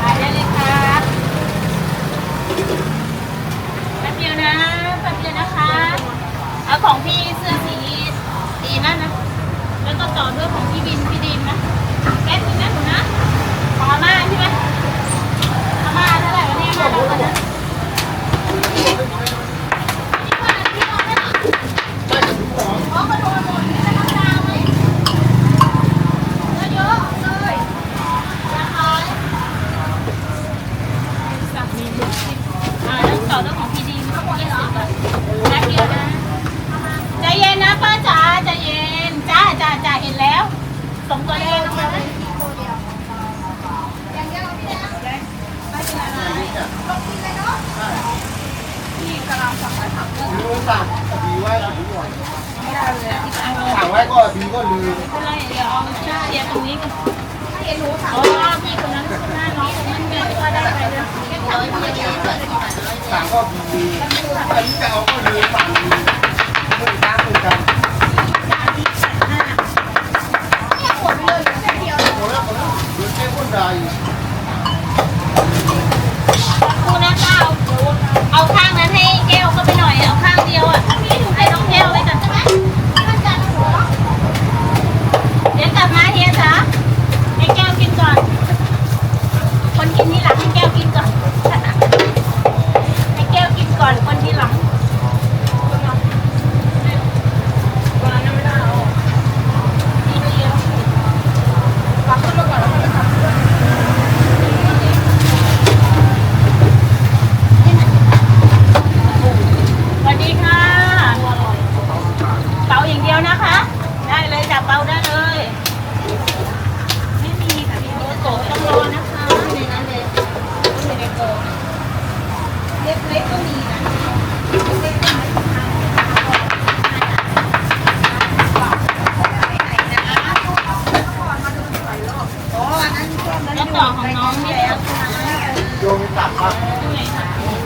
ขายได้เลยครับแป๊บเดียวนะแป๊บเดียวนะคะ เอาของพี่เสื้อสีสีนั่นนะ แล้วก็ต่อด้วยของพี่บินพี่ดินนะแป๊บนึงนะหนูนะขาม่าใช่ไหมอาม่าเท่าไหร่วันนี้อาม่าเราตอนนั้น สั่งดีว้ถึงหน่อยไม่ได้เลยที่ตังเลยสั่งไว้ก็ดีก็ลืมไม่ได้เดี๋ยวเอาชาเดียวตรงนี้กันให้หนูสั่างว่าพี่คนนั้นหน้าน้องคนนั้นเนี่ยก็ได้ไปเลยสั่งก็ดีแต่ที่จะเอาก็ลืมสั่งดีมือตั้งมือกันใดเอาข้างนั้นให้แก ต่อของน้องนี่ยงตัดครับ